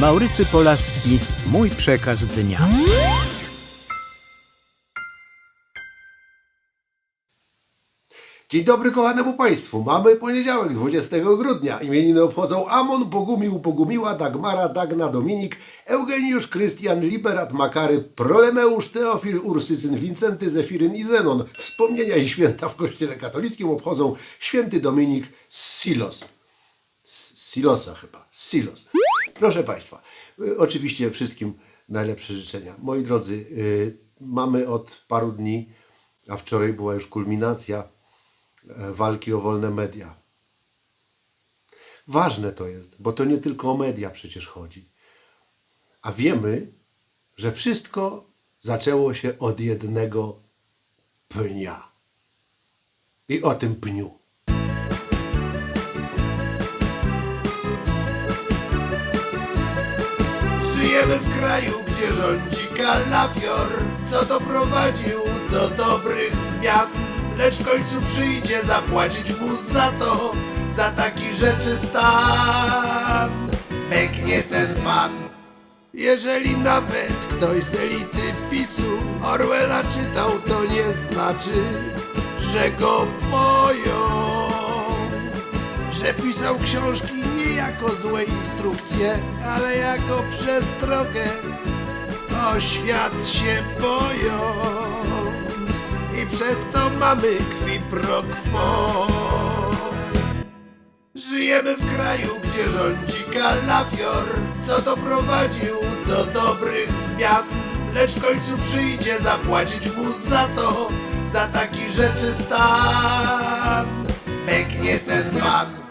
Maurycy Polaski, mój przekaz dnia. Dzień dobry kochanemu Państwu. Mamy poniedziałek, 20 grudnia. Imieniny obchodzą Amon, Bogumił, Bogumiła, Dagmara, Dagna, Dominik, Eugeniusz, Krystian, Liberat, Makary, Prolemeusz, Teofil, Ursycyn, Wincenty, Zefiryn i Zenon. Wspomnienia i święta w Kościele katolickim obchodzą święty Dominik z Silos. Z Silosa chyba. Silos. Proszę Państwa, y, oczywiście wszystkim najlepsze życzenia. Moi drodzy, y, mamy od paru dni, a wczoraj była już kulminacja e, walki o wolne media. Ważne to jest, bo to nie tylko o media przecież chodzi. A wiemy, że wszystko zaczęło się od jednego pnia. I o tym pniu. Żyjemy w kraju, gdzie rządzi kalafior, co doprowadził do dobrych zmian. Lecz w końcu przyjdzie zapłacić mu za to, za taki rzeczy stan. Beknie ten pan. Jeżeli nawet ktoś z elity PiSu Orwella czytał, to nie znaczy, że go boją że pisał książki nie jako złe instrukcje, ale jako przestrogę o świat się bojąc i przez to mamy kwi pro quo. Żyjemy w kraju, gdzie rządzi kalafior, co doprowadził do dobrych zmian. Lecz w końcu przyjdzie zapłacić mu za to, za taki rzeczy stan. Beknie ten pan.